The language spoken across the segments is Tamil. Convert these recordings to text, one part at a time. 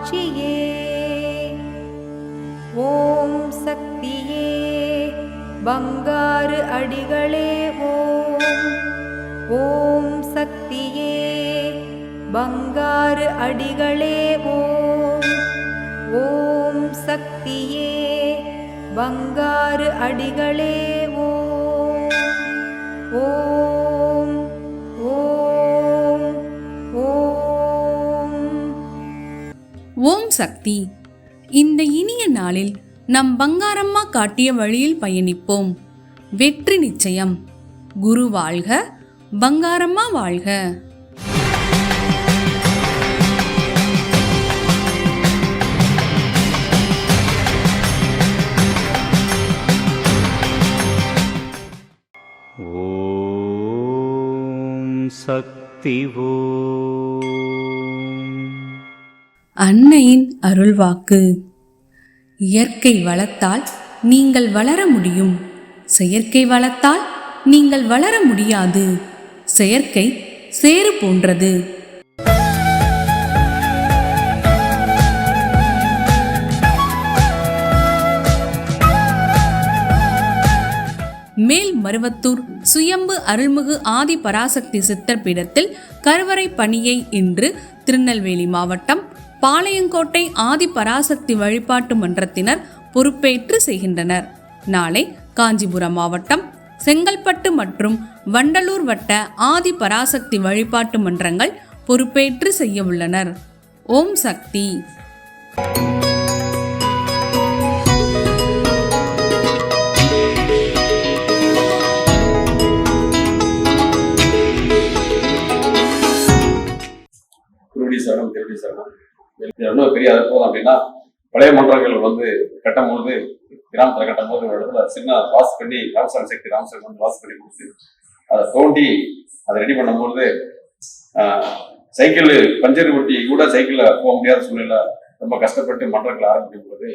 காட்சியே ஓம் சக்தியே. பங்காறு அடிகளே ஓம். ஓம் சக்தியே. பங்காறு அடிகளே ஓம். ஓம் சக்தியே. பங்காறு அடிகளே ஓம் ஓம். ஓம் ஓம் சக்தி. இந்த இனிய நாளில் நம் பங்காரம்மா காட்டிய வழியில் பயணிப்போம். வெற்றி நிச்சயம். குரு வாழ்க பங்காரம்மா வாழ்க. ஓம் சக்தி ஓ அன்னையின் அருள்வாக்கு. இயற்கை வளத்தால் நீங்கள் வளர முடியும். செயற்கை வளத்தால் நீங்கள் வளர முடியாது. செயற்கை சேறு போன்றது. மேல் மருவத்தூர் சுயம்பு அருள்மிகு ஆதி பராசக்தி சித்தர் பீடத்தில் கருவறை பணியை இன்று திருநெல்வேலி மாவட்டம் பாளையங்கோட்டை ஆதி பராசக்தி வழிபாட்டு மன்றத்தினர் பொறுப்பேற்று செய்கின்றனர். நாளை காஞ்சிபுரம் மாவட்டம் செங்கல்பட்டு மற்றும் வண்டலூர் வட்ட ஆதி பராசக்தி வழிபாட்டு மன்றங்கள் பொறுப்பேற்று செய்ய உள்ளனர். ஓம் சக்தி. இது இன்னும் பெரிய அற்புதம் அப்படின்னா பழைய மன்றங்கள் வந்து கட்டும் பொழுது கிராமத்தில் கட்டும்போது ஒரு இடத்துல சின்ன வாஸ் பண்ணி ராமசாமி சக்தி ராமசாமி வந்து வாஸ் பண்ணி கொடுத்து அதை தோண்டி அதை ரெடி பண்ணும்போது ஆஹ், சைக்கிள் பஞ்சர் ஒட்டி கூட சைக்கிளில் போக முடியாத சூழ்நிலை ரொம்ப கஷ்டப்பட்டு மன்றங்களை ஆரம்பிக்கும் போது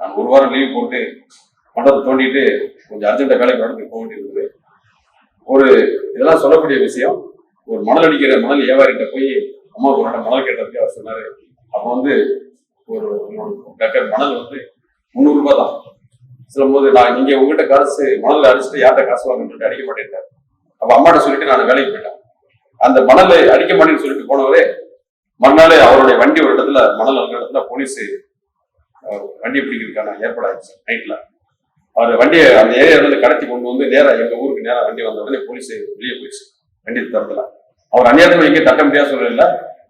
நான் ஒரு வாரம் லீவ் போட்டு மன்றத்தை தோண்டிட்டு கொஞ்சம் அர்ஜென்ட்டாக வேலைக்கு நடந்து போக வேண்டியிருந்தது. ஒரு இதெல்லாம் சொல்லக்கூடிய விஷயம் ஒரு மணல் அடிக்கிற மணல் வியாபாரிகிட்ட போய் அம்மா ஒரு மணல் கேட்டதுக்கு அவர் சொன்னாரு அப்போ வந்து ஒரு டக்கர் மணல் வந்து முந்நூறு ரூபாய் தான். சொல்லும்போது நான் இங்கே உங்ககிட்ட காசு மணல் அடிச்சுட்டு யார்கிட்ட காசு வாங்கன்னு அடிக்க மாட்டேன் அப்ப அம்மாட்ட சொல்லிட்டு நான் வேலைக்கு போயிட்டேன். அந்த மணலை அடிக்க மாட்டேன்னு சொல்லிட்டு போனவரே மறுநாளே அவருடைய வண்டி ஒரு இடத்துல மணல் இருக்கிற இடத்துல போலீஸ் வண்டி பிடிக்கிறதுக்கான ஏற்பாடாச்சு நைட்ல. அவர் வண்டியை அந்த ஏரியாவிலிருந்து கடத்தி கொண்டு வந்து நேராக எங்க ஊருக்கு நேராக வண்டி வந்த உடனே போலீஸ் வெளியே போயிடுச்சு வண்டி தரத்துல. அவர் அந்நேரத்தில் எங்கேயும் தட்ட முடியாத சூழ்நிலை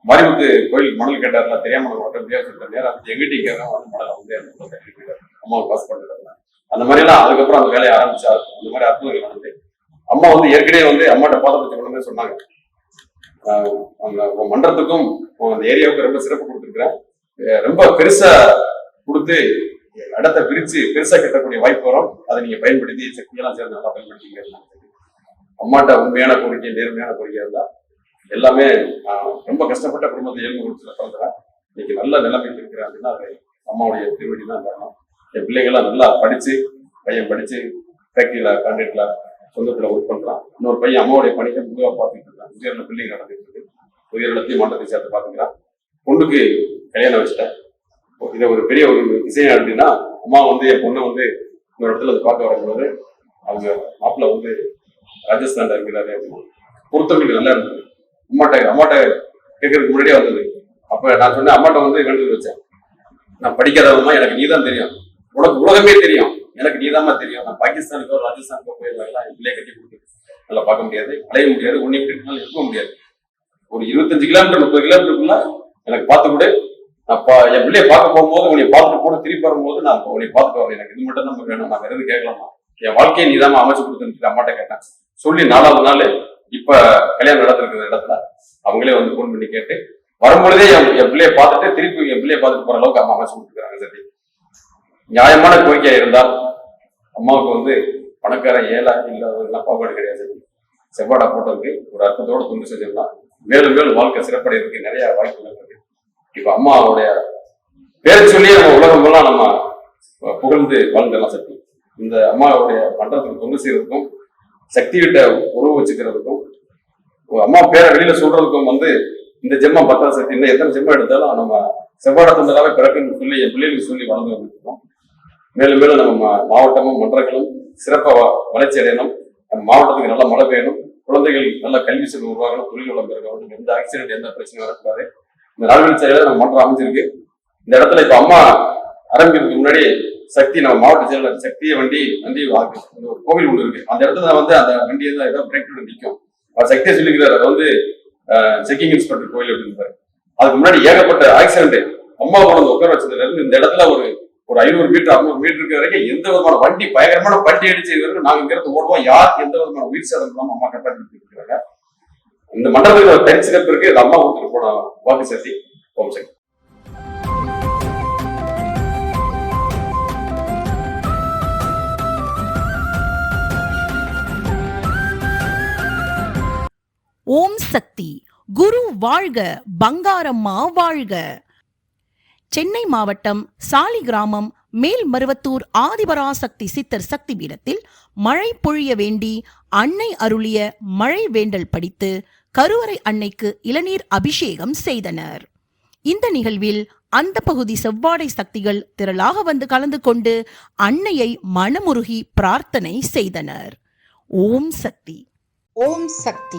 மறைவுக்கு கோயில் மணல் கேட்டார்ல தெரியாமல் மட்டும் ஓட்ட நேரம் எங்கிட்ட கேட்கறோம் வந்து மணல் வந்து அம்மாவுக்கு பாஸ் பண்ணிட்டு அந்த மாதிரி எல்லாம் அதுக்கப்புறம் அந்த வேலையை ஆரம்பிச்சாரு. அந்த மாதிரி அற்புதங்கள் நடந்து அம்மா வந்து ஏற்கனவே வந்து அம்மாட்ட பாத பத்தி கொண்டு சொன்னாங்க. அந்த அவங்க உன் மன்றத்துக்கும் உன் அந்த ஏரியாவுக்கு ரொம்ப சிறப்பு கொடுத்துருக்குறேன். ரொம்ப பெருசா கொடுத்து இடத்த பிரிச்சு பெருசா கட்டக்கூடிய வாய்ப்பு வரும். அதை நீங்க பயன்படுத்தி சக்தியெல்லாம் சேர்ந்து நல்லா பயன்படுத்திங்க அம்மாட்ட உண்மையான கோரிக்கை நேர்மையான கோரிக்கை இருந்தா எல்லாமே ரொம்ப கஷ்டப்பட்ட குடும்பத்தை ஏழ்மை கொடுத்துல பிறந்தவன் இன்னைக்கு நல்ல நிலைமைக்கு இருக்கிறேன் அப்படின்னா அது அம்மாவுடைய திருவடி தான் காரணம். என் பிள்ளைங்களாம் நல்லா படிச்சு பையன் படிச்சு ஃபேக்டரியில கான்ட்ராக்ட்ல சொந்தத்துல ஒர்க் பண்றான். இன்னொரு பையன் அம்மாவுடைய பணிக்க முழுவா பார்த்துட்டு இருக்கான். உயர்ல பிள்ளைங்க நடந்துட்டு இருக்கு. உயர்லத்தையும் மண்டத்தை சேர்த்து பார்த்துக்கிறான். பொண்ணுக்கு கல்யாணம் வச்சுட்டேன். இதை ஒரு பெரிய ஒரு விஷயம் அப்படின்னா அம்மா வந்து என் பொண்ணை வந்து இன்னொரு இடத்துல வந்து பார்க்க வரும்போது அவங்க மாப்பிள்ள வந்து ராஜஸ்தான்ல இருக்கிறாரு அப்படின்னு. நல்லா இருந்தது அம்மாட்ட அம்மாட்ட கேட்கறதுக்கு முன்னாடியே வந்தது. அப்ப நான் சொன்னேன் அம்மாட்ட வந்து எழுதி வச்சேன். நான் படிக்காதவமா எனக்கு நீதான் தெரியும். உனக்கு உலகமே தெரியும். எனக்கு நீதாம்மா தெரியும். நான் பாகிஸ்தானுக்கோ ராஜஸ்தானுக்கோ போயிருந்தாங்களா என் கட்டி கொடுத்து நல்லா பார்க்க முடியாது அலைய முடியாது ஒன்னி கட்டினாலும் இருக்க முடியாது. ஒரு இருபத்தஞ்சு கிலோமீட்டர் முப்பது கிலோமீட்டருக்குள்ள எனக்கு பார்த்து கூட. நான் பா என் பிள்ளைய பார்க்க போகும்போது உன்னை பார்த்துட்டு போன திருப்பி வரும்போது நான் உன்னை பார்த்துட்டு வரேன். எனக்கு இது மட்டும் தான் வேணும் நான் வேற எதுவும் கேட்கலாமா என் வாழ்க்கையை நீ அமைச்சு கொடுத்துன்னு அம்மாட்ட கேட்டேன். சொல்லி நாலாவது நாள் இப்ப கல்யாணம் நடந்திருக்கிற இடத்துல. அவங்களே வந்து ஃபோன் பண்ணி கேட்டு வரும்பொழுதே என் என் பிள்ளைய பார்த்துட்டு திருப்பி என் பிள்ளைய பார்த்துட்டு போற அளவுக்கு அம்மா அமைச்சு கொடுத்துருக்காங்க சரி. நியாயமான கோரிக்கை இருந்தால் அம்மாவுக்கு வந்து பணக்கார ஏழா இல்லாதவங்கலாம் பாப்பாடு கிடையாது செவ்வாடா போட்டதுக்கு ஒரு அர்த்தத்தோட துண்டு செஞ்சிடலாம். மேலும் மேலும் வாழ்க்கை சிறப்படைறதுக்கு நிறைய வாய்ப்புகள் இருக்கு. இப்ப அம்மாவுடைய பேர் சொல்லி நம்ம உலகம் எல்லாம் நம்ம புகழ்ந்து வாழ்ந்தெல்லாம் சக்தி இந்த அம்மாவுடைய மன்றத்துக்கு தொண்டு செய்யறதுக்கும் சக்தி விட்ட உறவு வச்சுக்கிறதுக்கும் அம்மா பேரை வெளியில சொல்றதுக்கும் வந்து இந்த ஜென்மம் பத்தாவது சக்தி இன்னும் எத்தனை ஜென்மம் எடுத்தாலும் நம்ம செவ்வாடை தொண்டராகவே பிறக்குன்னு சொல்லி என் பிள்ளைகளுக்கு சொல்லி வளர்ந்து வந்துருக்கோம் மேலும் மேலும் நம்ம மாவட்டமும் மன்றங்களும் சிறப்பாக வளர்ச்சி அடையணும். நம்ம மாவட்டத்துக்கு நல்ல மழை பெய்யணும். குழந்தைகள் நல்ல கல்வி செல்வம் உருவாகணும். தொழில் வளம் பெறணும் எந்த ஆக்சிடென்ட் எந்த பிரச்சனையும் வரக்கூடாது. இந்த நால்வழி செயல நம்ம மன்றம் அமைஞ்சிருக்கு. இந்த இடத்துல இப்ப அம்மா ஆரம்பிக்கிறதுக்கு முன்னாடி சக்தி நம்ம மாவட்ட செயலாளர் சக்தியை வண்டி வண்டி ஒரு கோவில் ஒன்று இருக்கு. அந்த இடத்துல வந்து அந்த வண்டி தான் ஏதோ பிரேக் நிற்கும் சக்தியை சொல்லிக்கிறார் அது வந்து செக்கிங் இன்ஸ்பெக்டர் கோயில் அப்படின்னு அதுக்கு முன்னாடி ஏகப்பட்ட ஆக்சிடென்ட் அம்மா கொண்டு உட்கார வச்சதுல இருந்து இந்த இடத்துல ஒரு ஒரு ஐநூறு மீட்டர் அறுநூறு மீட்டர் இருக்கிற வரைக்கும் எந்த விதமான வண்டி பயங்கரமான வண்டி அடிச்சு இது வரைக்கும் நாங்க இங்கிருந்து ஓடுவோம். யார் எந்த விதமான உயிர் சேதம் இல்லாம அம்மா கட்டாட்டி இருக்கிறாங்க இந்த மண்டலத்துக்கு ஒரு தனி இது அம்மா கொடுத்துட்டு போன வாக்கு சக்தி ஓம் சக்தி. சக்தி. குரு வாழ்க பங்காரம்மா வாழ்க. சென்னை மாவட்டம் சாலி கிராமம் மேல்மருவத்தூர் ஆதிபராசக்தி சித்தர் சக்தி பீடத்தில் மழை பொழிய வேண்டி அன்னை அருளிய மழை வேண்டல் படித்து கருவறை அன்னைக்கு இளநீர் அபிஷேகம் செய்தனர். இந்த நிகழ்வில் அந்த பகுதி செவ்வாடை சக்திகள் திரளாக வந்து கலந்து கொண்டு அன்னையை மனமுருகி பிரார்த்தனை செய்தனர். ஓம் சக்தி. ஓம் சக்தி.